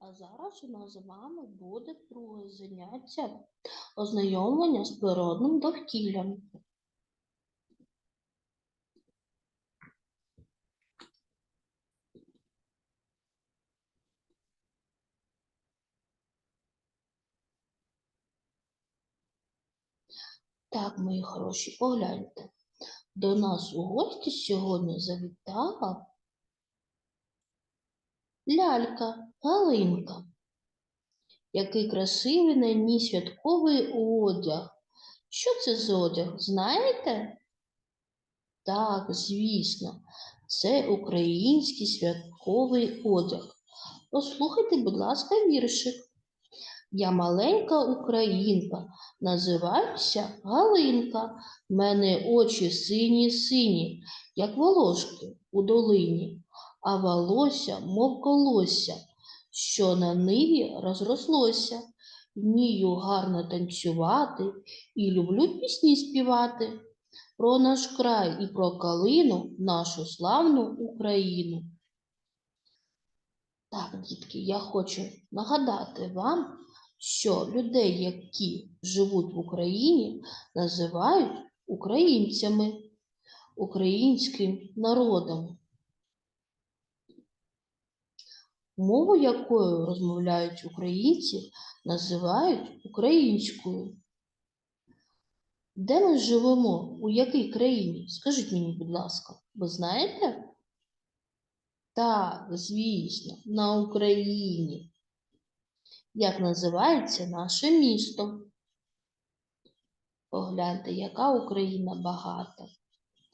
А зараз у нас з вами буде друге заняття ознайомлення з природним довкіллям. Так, мої хороші, погляньте. До нас у гості сьогодні завітала лялька Галинка. Який красивий на ній святковий одяг. Що це за одяг, знаєте? Так, звісно, це український святковий одяг. Послухайте, будь ласка, віршик. Я маленька українка, називаюся Галинка. В мене очі сині-сині, як волошки у долині, а волосся, мов колосся, що на ниві розрослося. Вмію гарно танцювати і люблю пісні співати про наш край і про калину, нашу славну Україну. Так, дітки, я хочу нагадати вам, що людей, які живуть в Україні, називають українцями, українським народом. Мову, якою розмовляють українці, називають українською. Де ми живемо? У якій країні? Скажіть мені, будь ласка, ви знаєте? Так, звісно, на Україні. Як називається наше місто? Погляньте, яка Україна багата.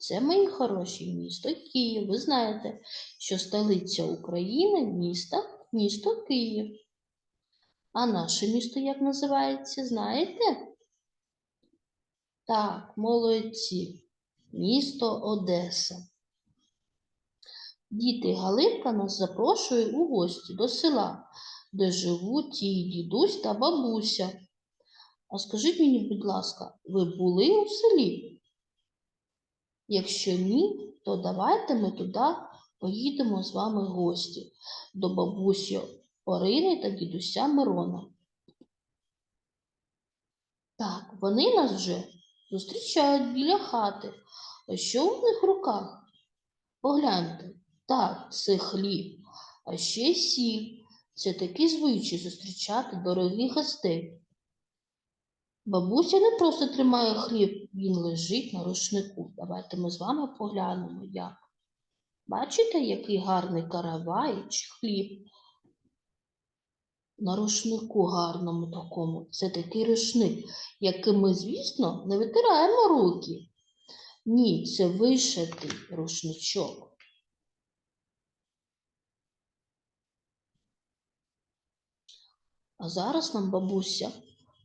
Це мої хороші місто Київ. Ви знаєте, що столиця України місто, місто Київ. А наше місто як називається, знаєте? Так, молодці. Місто Одеса. Діти Галинка нас запрошує у гості до села, де живуть її дідусь та бабуся. А скажіть мені, будь ласка, ви були у селі? Якщо ні, то давайте ми туди поїдемо з вами в гості до бабусі Орини та дідуся Мирона. Так, вони нас вже зустрічають біля хати. А що у них в руках? Погляньте, так, це хліб, а ще сіль. Це такий звичай зустрічати дорогих гостей. Бабуся не просто тримає хліб, він лежить на рушнику. Давайте ми з вами поглянемо, як. Бачите, який гарний каравай чи хліб? На рушнику гарному такому. Це такий рушник, яким ми, звісно, не витираємо руки. Ні, це вишитий рушничок. А зараз нам бабуся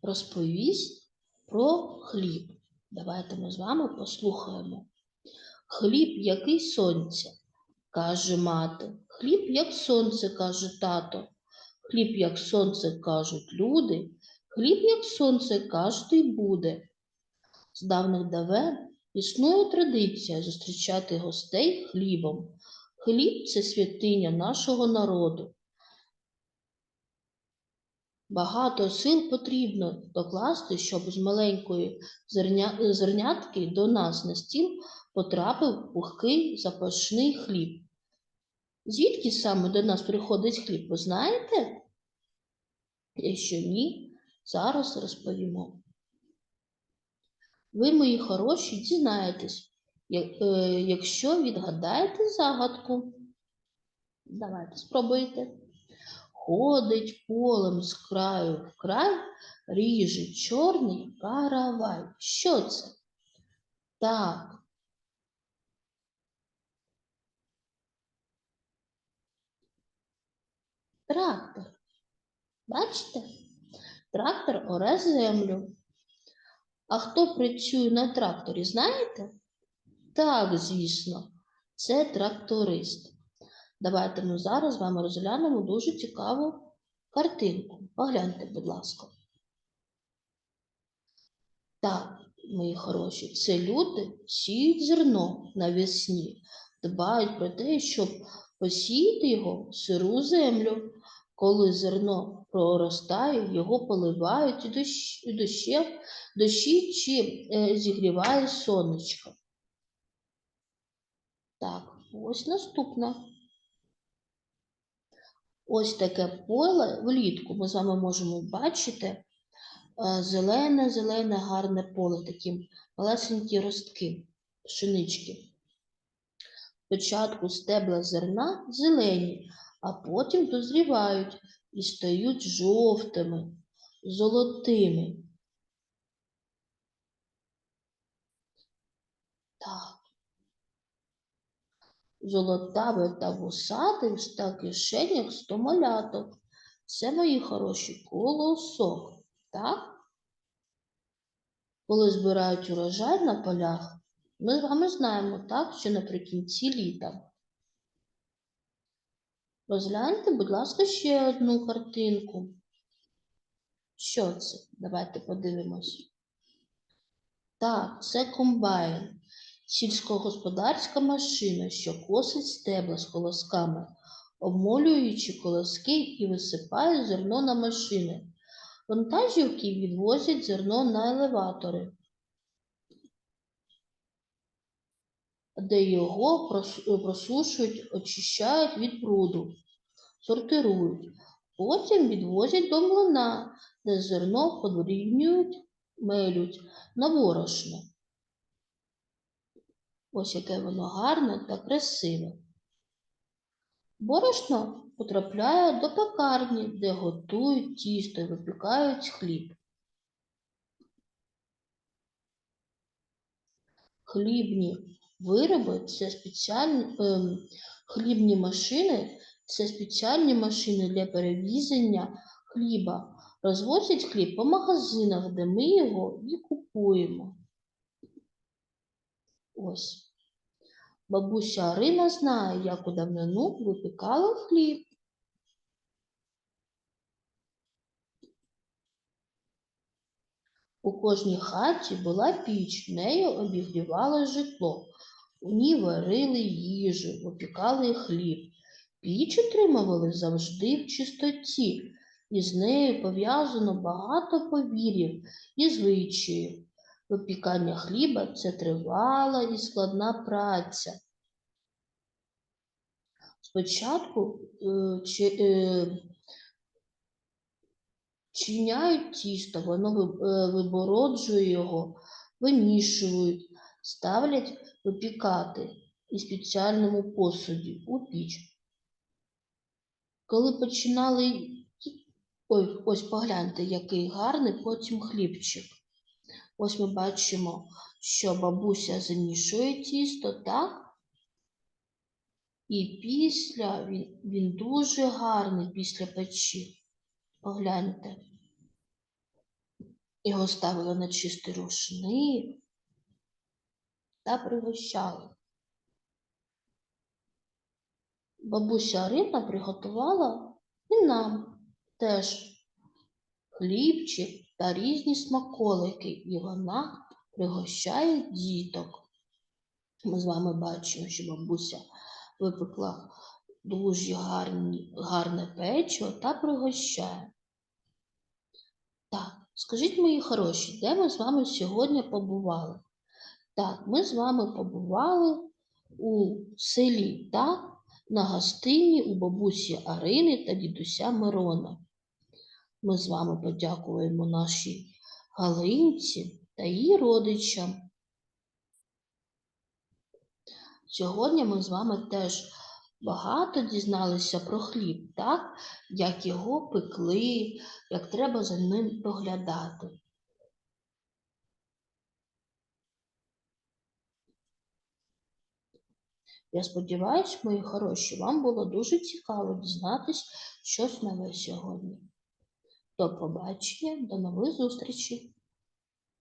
розповість про хліб. Давайте ми з вами послухаємо. Хліб, який сонця, каже мати. Хліб, як сонце, каже тато. Хліб, як сонце, кажуть люди. Хліб, як сонце, і буде. З давних давен існує традиція зустрічати гостей хлібом. Хліб це святиня нашого народу. Багато сил потрібно докласти, щоб з маленької зерня... зернятки до нас на стіл потрапив пухкий запашний хліб. Звідки саме до нас приходить хліб, ви знаєте? Якщо ні, зараз розповімо. Ви, мої хороші, дізнаєтесь, е, якщо відгадаєте загадку. Давайте спробуйте. Ходить полем з краю в край, ріже чорний каравай. Що це? Так. Трактор. Бачите? Трактор оре землю. А хто працює на тракторі, знаєте? Так, звісно, це тракторист. Давайте ми зараз з вами розглянемо дуже цікаву картинку. Погляньте, будь ласка. Так, мої хороші, це люди сіють зерно навесні, дбають про те, щоб посіяти його в сиру землю. Коли зерно проростає, його поливають і дощ, і дощем, дощі чи е, зігріває сонечко. Так, ось наступна. Ось таке поле влітку ми з вами можемо бачити е, зелене, зелене, гарне поле, такі малесенькі ростки, пшенички. Спочатку стебла зерна зелені, а потім дозрівають і стають жовтими, золотими. Так. Золотаве та вусатим ста кишенях сто маляток. Це мої хороші колосок, так? Коли збирають урожай на полях, ми з вами знаємо, так, що наприкінці літа. Розгляньте, будь ласка, ще одну картинку. Що це? Давайте подивимось. Так, це комбайн. Сільськогосподарська машина, що косить стебла з колосками, обмолюючи колоски і висипає зерно на машини. Вантажівки відвозять зерно на елеватори, де його просушують, очищають від бруду, сортирують. Потім відвозять до млина, де зерно подрібнюють, мелють на борошно. Ось яке воно гарне та красиве. Борошно потрапляє до пекарні, де готують тісто і випікають хліб. Хлібні вироби це спеціальні ем, хлібні машини, це спеціальні машини для перевізення хліба. Розвозять хліб по магазинах, де ми його і купуємо. Ось. Бабуся Арина знає, як у давнину випікала хліб. У кожній хаті була піч, нею обігрівали житло. У ній варили їжу, випікали хліб. Піч утримували завжди в чистоті, і з нею пов'язано багато повір'їв і звичаїв. Випікання хліба це тривала і складна праця. Спочатку е, е, чиняють тісто, воно е, вибороджує його, вимішують, ставлять випікати і спеціальному посуді у піч. Коли починали, ось погляньте, який гарний потім хлібчик. Ось ми бачимо, що бабуся замішує тісто, так? І після він, він дуже гарний після печі. Погляньте. Його ставили на чистий рушник та пригощали. Бабуся Арина приготувала і нам теж хлібчик та різні смаколики, і вона пригощає діток. Ми з вами бачимо, що бабуся випекла дуже гарні, гарне печиво та пригощає. Так, скажіть, мої хороші, де ми з вами сьогодні побували? Так, ми з вами побували у селі, так, на гостині у бабусі Арини та дідуся Мирона. Ми з вами подякуємо нашій Галинці та її родичам. Сьогодні ми з вами теж багато дізналися про хліб, так? Як його пекли, як треба за ним доглядати. Я сподіваюся, мої хороші, вам було дуже цікаво дізнатись щось нове сьогодні. До побачення, до нових зустрічей!